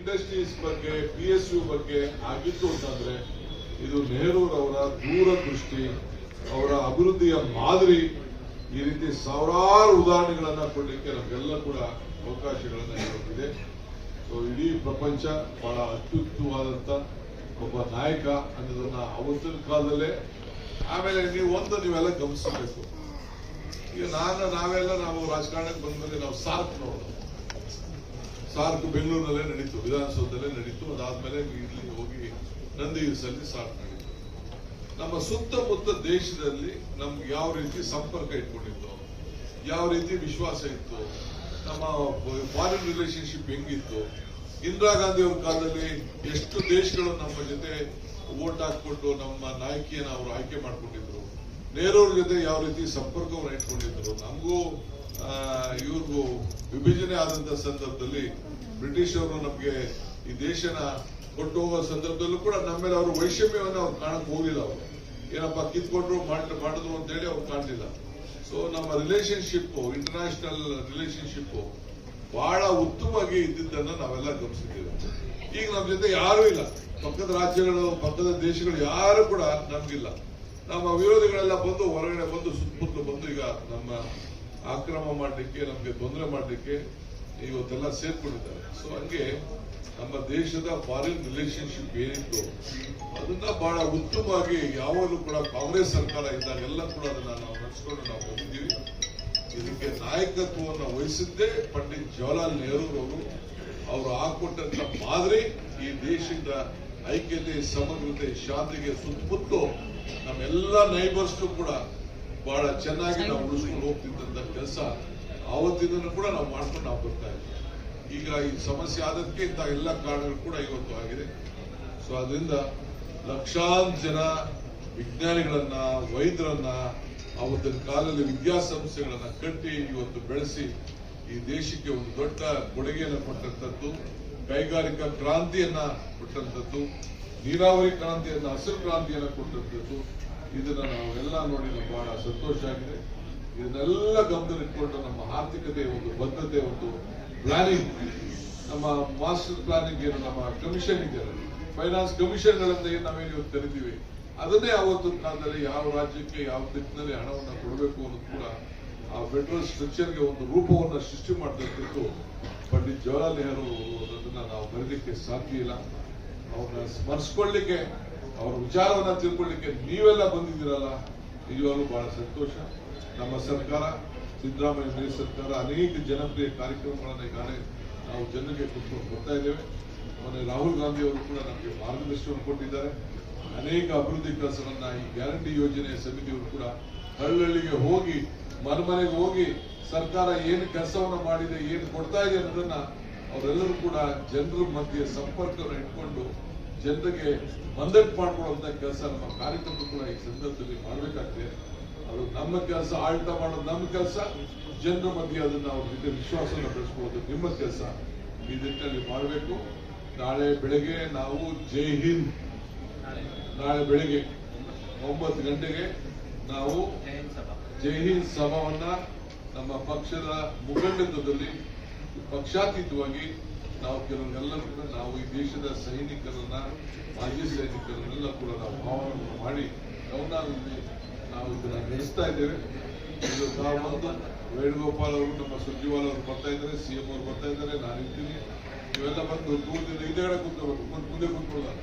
Industries ಬಗ್ಗೆ P S you ಬಗ್ಗೆ ಆಗಿತ್ತು ಅಂತಂದ್ರೆ, ಇದು ನೆಹರೂರವರ ದೂರದೃಷ್ಟಿ, ಅವರ ಅಭಿವೃದ್ಧಿಯ ಮಾದರಿ, ಈ ರೀತಿ ಸಾವಿರಾರು ಉದಾಹರಣೆಗಳನ್ನ ಕೊಡಲಿಕ್ಕೆ ನಮಗೆಲ್ಲ ಕೂಡ ಅವಕಾಶಗಳನ್ನ ಹೇಳಿದೆ ಸೊ ಇಡೀ ಪ್ರಪಂಚ ಬಹಳ ಅತ್ಯುತ್ತಮವಾದಂತ ಒಬ್ಬ ನಾಯಕ ಅನ್ನೋದನ್ನ ಅವತ್ತಿನ ಕಾಲದಲ್ಲೇ, ಆಮೇಲೆ ನೀವು ಒಂದು ನೀವೆಲ್ಲ ಗಮನಿಸಬೇಕು. ಈಗ ನಾನು, ನಾವೆಲ್ಲ ನಾವು ರಾಜಕಾರಣಕ್ಕೆ ಬಂದ್ಮೇಲೆ ನಾವು ಸಾಥ್ ನೋಡೋದು. ಸಾರ್ಕ್ ಬೆಂಗಳೂರಿನಲ್ಲೇ ನಡೀತು, ವಿಧಾನಸೌಧದಲ್ಲೇ ನಡೀತು, ಅದಾದ್ಮೇಲೆ ಇಲ್ಲಿ ಹೋಗಿ ನಂದಿ ಹಿಲ್ಸಲ್ಲಿ ಸಾರ್ಕ್ ನಡೀತು. ನಮ್ಮ ಸುತ್ತಮುತ್ತ ದೇಶದಲ್ಲಿ ನಮ್ಗೆ ಯಾವ ರೀತಿ ಸಂಪರ್ಕ ಇಟ್ಕೊಂಡಿತ್ತು, ಯಾವ ರೀತಿ ವಿಶ್ವಾಸ ಇತ್ತು, ನಮ್ಮ ಫಾರಿನ್ ರಿಲೇಶನ್ಶಿಪ್ ಹೆಂಗಿತ್ತು, ಇಂದಿರಾ ಗಾಂಧಿ ಅವ್ರ ಕಾಲದಲ್ಲಿ ಎಷ್ಟು ದೇಶಗಳು ನಮ್ಮ ಜೊತೆ ವೋಟ್ ಹಾಕ್ಕೊಂಡು ನಮ್ಮ ನಾಯಕಿಯನ್ನು ಅವರು ಆಯ್ಕೆ ಮಾಡ್ಕೊಂಡಿದ್ರು, ನೆಹರೂರ್ ಜೊತೆ ಯಾವ ರೀತಿ ಸಂಪರ್ಕವನ್ನು ಇಟ್ಕೊಂಡಿದ್ರು, ನಮಗೂ ಇವ್ರಿಗೂ ವಿಭಜನೆ ಆದಂತ ಸಂದರ್ಭದಲ್ಲಿ ಬ್ರಿಟಿಷ್ ಅವರು ನಮ್ಗೆ ಈ ದೇಶನ ಕೊಟ್ಟು ಹೋಗೋ ಸಂದರ್ಭದಲ್ಲೂ ಕೂಡ ನಮ್ಮ ಮೇಲೆ ಅವರು ವೈಷಮ್ಯವನ್ನು ಅವ್ರು ಕಾಣಕ್ ಹೋಗಿಲ್ಲ ಅವ್ರು. ಏನಪ್ಪ, ಕಿತ್ಕೊಂಡ್ರು, ಮಾಡ್- ಮಾಡಿದ್ರು ಅಂತ ಹೇಳಿ ಅವ್ರು ಕಾಣಲಿಲ್ಲ. ಸೊ ನಮ್ಮ ರಿಲೇಶನ್ಶಿಪ್ ಇಂಟರ್ನ್ಯಾಷನಲ್ ರಿಲೇಶನ್ಶಿಪ್ ಬಹಳ ಉತ್ತಮವಾಗಿ ಇದ್ದಿದ್ದನ್ನ ನಾವೆಲ್ಲ ಗಮನಿಸಿದ್ದೇವೆ. ಈಗ ನಮ್ಮ ಜೊತೆ ಯಾರೂ ಇಲ್ಲ. ಪಕ್ಕದ ರಾಜ್ಯಗಳು, ಪಕ್ಕದ ದೇಶಗಳು ಯಾರು ಕೂಡ ನಮ್ಗಿಲ್ಲ. ನಮ್ಮ ವಿರೋಧಿಗಳೆಲ್ಲ ಬಂದು ಹೊರಗಡೆ ಬಂದು ಸುತ್ತಮುತ್ತಲು ಬಂದು ಈಗ ನಮ್ಮ ಆಕ್ರಮ ಮಾಡಲಿಕ್ಕೆ, ನಮಗೆ ತೊಂದರೆ ಮಾಡಲಿಕ್ಕೆ ಇವತ್ತೆಲ್ಲ ಸೇರ್ಕೊಂಡಿದ್ದಾರೆ. ಸೊ ಹಂಗೆ ನಮ್ಮ ದೇಶದ ಫಾರಿನ್ ರಿಲೇಶನ್ಶಿಪ್ ಏನಿತ್ತು, ಅದನ್ನ ಬಹಳ ಉತ್ತಮವಾಗಿ ಯಾವಾಗಲೂ ಕೂಡ ಕಾಂಗ್ರೆಸ್ ಸರ್ಕಾರ ಇದ್ದಾಗೆಲ್ಲ ಕೂಡ ಅದನ್ನ ನಾವು ನಡೆಸ್ಕೊಂಡು ನಾವು ಹೋಗಿದ್ದೀವಿ ಇದಕ್ಕೆ ನಾಯಕತ್ವವನ್ನು ವಹಿಸಿದ್ದೇ ಪಂಡಿತ್ ಜವಾಹರ್ಲಾಲ್ ನೆಹರು ಅವರು. ಅವರು ಹಾಕೊಟ್ಟಂತ ಮಾದರಿ ಈ ದೇಶದ ಐಕ್ಯತೆ, ಸಮಗ್ರತೆ, ಶಾಂತಿಗೆ ಸುತ್ತಮುತ್ತಲು ನಮ್ಮೆಲ್ಲ ನೈಬರ್ಸ್ ಕೂಡ ಬಹಳ ಚೆನ್ನಾಗಿ ನಾವು ಉಳಿಸ್ಕೊಂಡು ಹೋಗ್ತಿದ್ದಂತ ಕೆಲಸ ಆವತ್ತಿಂದನೂ ಕೂಡ ನಾವು ಮಾಡ್ಕೊಂಡು ನಾವು ಬರ್ತಾ ಇದ್ದೀವಿ. ಈಗ ಈ ಸಮಸ್ಯೆ ಆದಕ್ಕೆ ಇಂತಹ ಎಲ್ಲ ಕಾರಣಗಳು ಕೂಡ ಇವತ್ತು ಆಗಿದೆ. ಸೊ ಅದರಿಂದ ಲಕ್ಷಾಂತರ ಜನ ವಿಜ್ಞಾನಿಗಳನ್ನ, ವೈದ್ಯರನ್ನ ಅವತ್ತಿನ ಕಾಲದಲ್ಲಿ ವಿದ್ಯಾಸಂಸ್ಥೆಗಳನ್ನ ಕಟ್ಟಿ ಇವತ್ತು ಬೆಳೆಸಿ ಈ ದೇಶಕ್ಕೆ ಒಂದು ದೊಡ್ಡ ಕೊಡುಗೆಯನ್ನು ಕೊಟ್ಟಂತದ್ದು ಕೈಗಾರಿಕಾ ಕ್ರಾಂತಿಯನ್ನ ಕೊಟ್ಟಂತದ್ದು ನೀರಾವರಿ ಕ್ರಾಂತಿಯನ್ನ, ಹಸಿರು ಕ್ರಾಂತಿಯನ್ನ ಕೊಟ್ಟಂತದ್ದು ಇದನ್ನ ನಾವೆಲ್ಲ ನೋಡಿ ನಮ್ಗೆ ಬಹಳ ಸಂತೋಷ ಆಗಿದೆ. ಇದನ್ನೆಲ್ಲ ಗಮನದಲ್ಲಿಟ್ಕೊಂಡು ನಮ್ಮ ಆರ್ಥಿಕತೆ ಒಂದು ಬದ್ಧತೆ ಒಂದು ಪ್ಲಾನಿಂಗ್ ನಮ್ಮ ಮಾಸ್ಟರ್ ಪ್ಲಾನಿಂಗ್ ಏನು, ನಮ್ಮ ಕಮಿಷನ್ ಇದೆ. ಫೈನಾನ್ಸ್ ಕಮಿಷನ್ಗಳಂತ ಏನು ನಾವೇನು ಇವತ್ತು ಕರಿತೀವಿ? ಅದನ್ನೇ ಅವತ್ತು ಕಾಲದಲ್ಲಿ ಯಾವ ರಾಜ್ಯಕ್ಕೆ ಯಾವ ದಿಕ್ಕಿನಲ್ಲಿ ಹಣವನ್ನು ಕೊಡಬೇಕು ಅನ್ನೋದು ಕೂಡ ಆ ಫೆಡರಲ್ ಸ್ಟ್ರಕ್ಚರ್ಗೆ ಒಂದು ರೂಪವನ್ನು ಸೃಷ್ಟಿ ಮಾಡ್ತಿರ್ತಿತ್ತು ಪಂಡಿತ್ ಜವಾಹರ್ಲಾಲ್ ನೆಹರು ಅದನ್ನ ನಾವು ಬರೀಲಿಕ್ಕೆ ಸಾಧ್ಯ ಇಲ್ಲ. ಅವ್ರನ್ನ ಸ್ಮರಿಸ್ಕೊಳ್ಳಿಕ್ಕೆ ಅವ್ರ ವಿಚಾರವನ್ನ ತಿಳ್ಕೊಳ್ಳಿಕ್ಕೆ ನೀವೆಲ್ಲ ಬಂದಿದ್ದೀರಲ್ಲ ನಿಜವಾಗ್ಲೂ ಬಹಳ ಸಂತೋಷ. ನಮ್ಮ ಸರ್ಕಾರ, ಸಿದ್ದರಾಮಯ್ಯ ಸರ್ಕಾರ ಅನೇಕ ಜನಪ್ರಿಯ ಕಾರ್ಯಕ್ರಮಗಳನ್ನ ಈಗಾಗಲೇ ನಾವು ಜನರಿಗೆ ಕೊಟ್ಟು ಕೊಡ್ತಾ ಇದ್ದೇವೆ. ಮೊನ್ನೆ ರಾಹುಲ್ ಗಾಂಧಿ ಅವರು ಕೂಡ ನಮಗೆ ಮಾರ್ಗದರ್ಶನ ಕೊಟ್ಟಿದ್ದಾರೆ. ಅನೇಕ ಅಭಿವೃದ್ಧಿ ಕೆಲಸಗಳನ್ನ ಈ ಗ್ಯಾರಂಟಿ ಯೋಜನೆ ಸಮಿತಿಯವರು ಕೂಡ ಹಳ್ಳಿಗೆ ಹೋಗಿ ಮನೆಮನೆಗೆ ಹೋಗಿ ಸರ್ಕಾರ ಏನು ಕೆಲಸವನ್ನು ಮಾಡಿದೆ, ಏನು ಕೊಡ್ತಾ ಇದೆ ಅನ್ನೋದನ್ನ ಅವರೆಲ್ಲರೂ ಕೂಡ ಜನರ ಮಧ್ಯೆ ಸಂಪರ್ಕವನ್ನು ಇಟ್ಕೊಂಡು ಜನರಿಗೆ ಮಂದಟ್ ಮಾಡ್ಕೊಳ್ಳುವಂತ ಕೆಲಸ ನಮ್ಮ ಕಾರ್ಯಕರ್ತರು ಕೂಡ ಈ ಸಂದರ್ಭದಲ್ಲಿ ಮಾಡಬೇಕಾಗ್ತದೆ. ಅದು ನಮ್ಮ ಕೆಲಸ ಆಡಳಿತ ಮಾಡೋದು ನಮ್ಮ ಕೆಲಸ ಜನರ ಮಧ್ಯೆ ಅದನ್ನ ಅವ್ರ ಜೊತೆ ವಿಶ್ವಾಸವನ್ನು ಬೆಳೆಸ್ಕೊಳ್ಳೋದು ನಿಮ್ಮ ಕೆಲಸ. ಈ ನಿಟ್ಟಿನಲ್ಲಿ ಮಾಡಬೇಕು. ನಾಳೆ ಬೆಳಗ್ಗೆ ನಾವು ಜೈ ಹಿಂದ್. ನಾಳೆ. ಬೆಳಗ್ಗೆ ಒಂಬತ್ತು ಗಂಟೆಗೆ ನಾವು ಜೈ ಹಿಂದ್ ಸಭಾವನ್ನ ನಮ್ಮ ಪಕ್ಷದ ಮುಖಂಡತ್ವದಲ್ಲಿ ಪಕ್ಷಾತೀತವಾಗಿ ನಾವು ಕೆಲವರೆಲ್ಲ ಕೂಡ ನಾವು ಈ ದೇಶದ ಸೈನಿಕರನ್ನ, ಮಾಜಿ ಸೈನಿಕರನ್ನೆಲ್ಲ ಕೂಡ ನಾವು ಭಾವನೆ ಮಾಡಿ ಗಮನದಲ್ಲಿ ನಾವು ಇದನ್ನ ನಡೆಸ್ತಾ ಇದ್ದೇವೆ. ಇದು ವೇಣುಗೋಪಾಲ್ ಅವರು, ನಮ್ಮ ಸುರ್ಜಿವಾಲ್ ಅವರು ಬರ್ತಾ ಇದ್ದಾರೆ ಸಿಎಂ ಅವರು ಬರ್ತಾ ಇದ್ದಾರೆ ನಾನು ಇರ್ತೀನಿ ಇವೆಲ್ಲ ಬಂದು ದೂರದಿಂದ ಹಿಂದೆಗಡೆ ಕೂತ್ಕೋಬೇಕು, ಮುಂದೆ ಕೂತ್ಕೊಳ್ಳೋದು